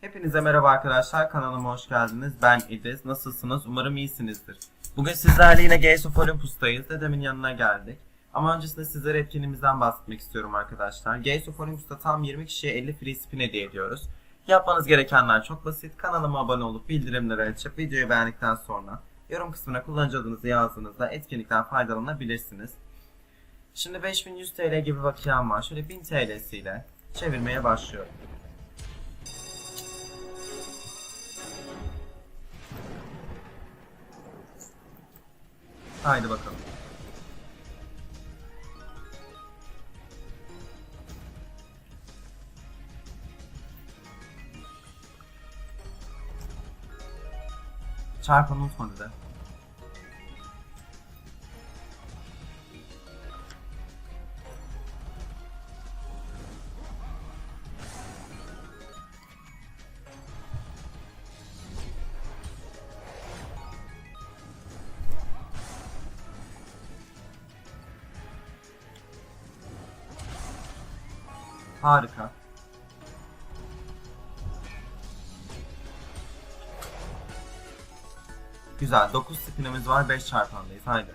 Hepinize merhaba arkadaşlar. Kanalıma hoş geldiniz. Ben İdris. Nasılsınız? Umarım iyisinizdir. Bugün sizlerle yine Games of Olympus'tayız. Dedemin yanına geldik. Ama öncesinde sizlere etkinliğimizden bahsetmek istiyorum arkadaşlar. Games of Olympus'ta tam 20 kişiye 50 free spin hediye ediyoruz. Yapmanız gerekenler çok basit. Kanalıma abone olup bildirimleri açıp videoyu beğendikten sonra yorum kısmına kullanıcı adınızı yazdığınızda etkinlikten faydalanabilirsiniz. Şimdi 5100 TL gibi bakiyem var. Şöyle 1000 TL'siyle çevirmeye başlıyorum. Haydi bakalım. Çarpanı unutma dedi. Harika. Güzel. 9 spinimiz var. 5 çarpandayız. Haydi.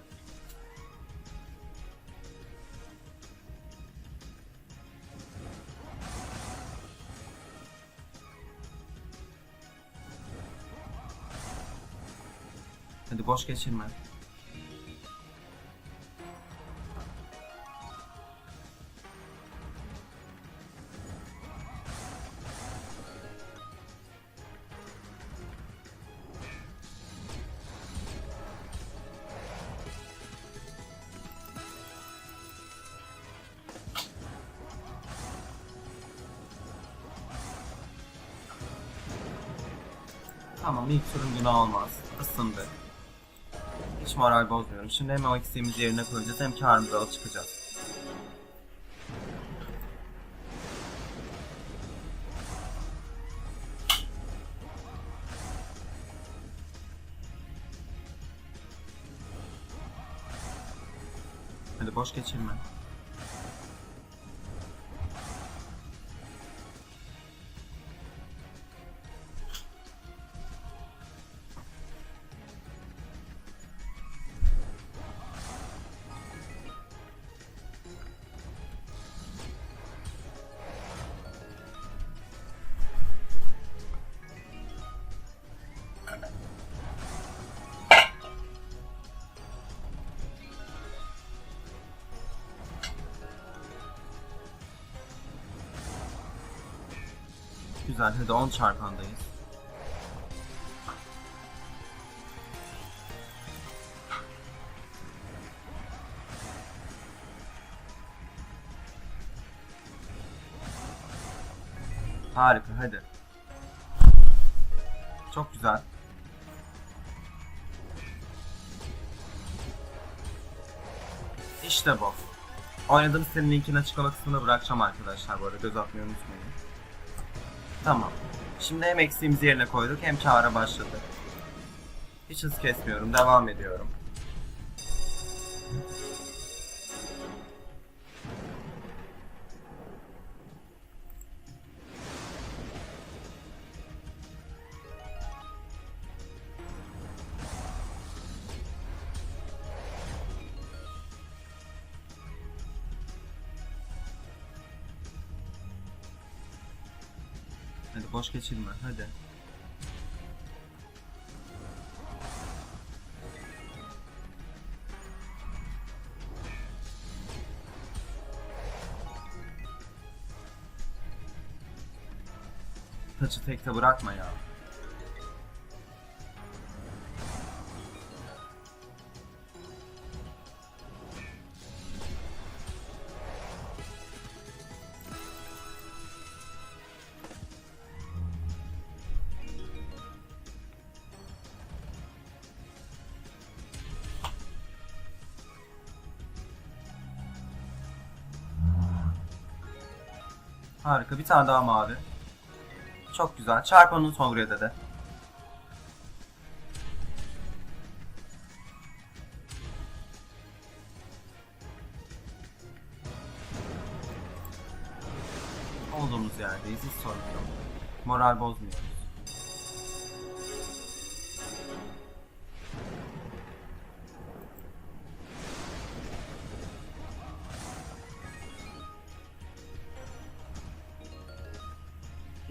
Hadi boş geçirme. Tamam ilk turun günah olmaz. Isındı. Hiç moral bozmuyorum. Şimdi hem o eksiğimizi yerine koyacağız hem karımızı alıp çıkacağız. Hadi boş geçirme. Güzel hadi 10 çarpandayız. Harika hadi. Çok güzel. İşte bu. Oynadığım sitenin linkini açıklama kısmına bırakacağım arkadaşlar bu arada göz atmayı unutmayın. Tamam. Şimdi hem eksiğimizi yerine koyduk hem kâra başladık. Hiç hız kesmiyorum. Devam ediyorum. Hadi boş geçirme. Hadi. Taçı tekte bırakma ya. Harika. Bir tane daha mavi. Çok güzel. Çarpanın son buraya dede. Olduğumuz yerdeyiz. Hiç sorun yok. Moral bozmuyoruz.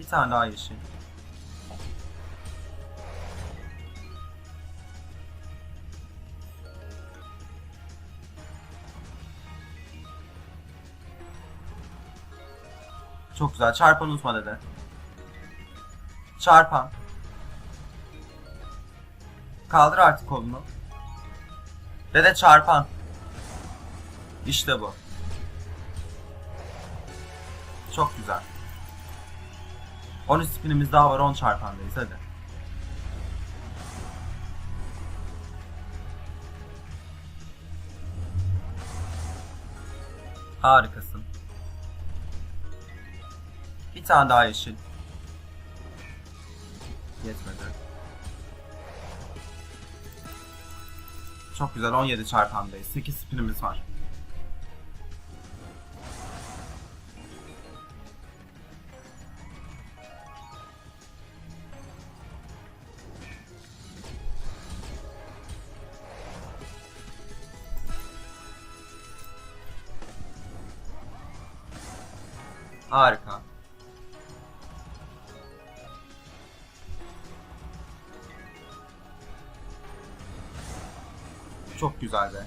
Bir tane daha yeşil. Çok güzel. Çarpan unutma dede. Çarpan. Kaldır artık kolunu. Dede çarpan. İşte bu. Çok güzel. 13 spinimiz daha var 10 çarpandayız hadi. Harikasın. Bir tane daha yeşil. Yetmedi. Çok güzel 17 çarpandayız. 8 spinimiz var. Harika. Çok güzel be.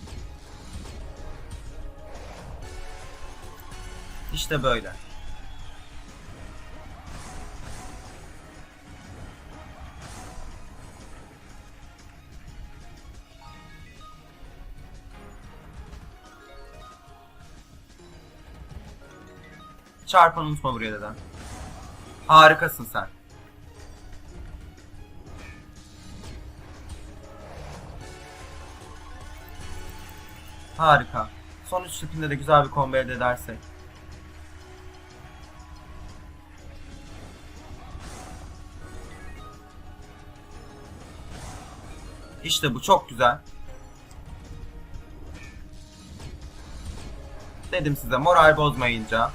İşte böyle. Çarpan unutma buraya deden. Harikasın sen. Harika. Son 3 spinde de güzel bir combo elde edersek. İşte bu çok güzel. Dedim size moral bozmayınca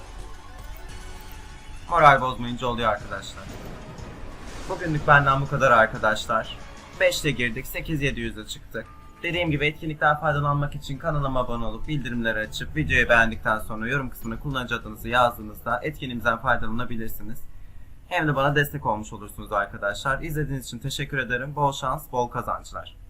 moral bozmayınca oluyor arkadaşlar. Bugünlük benden bu kadar arkadaşlar. 5'te girdik, 8700'e çıktık. Dediğim gibi etkinlikten faydalanmak için kanalıma abone olup bildirimleri açıp videoyu beğendikten sonra yorum kısmına kullanıcı adınızı yazdığınızda etkinliğimizden faydalanabilirsiniz. Hem de bana destek olmuş olursunuz arkadaşlar. İzlediğiniz için teşekkür ederim. Bol şans, bol kazançlar.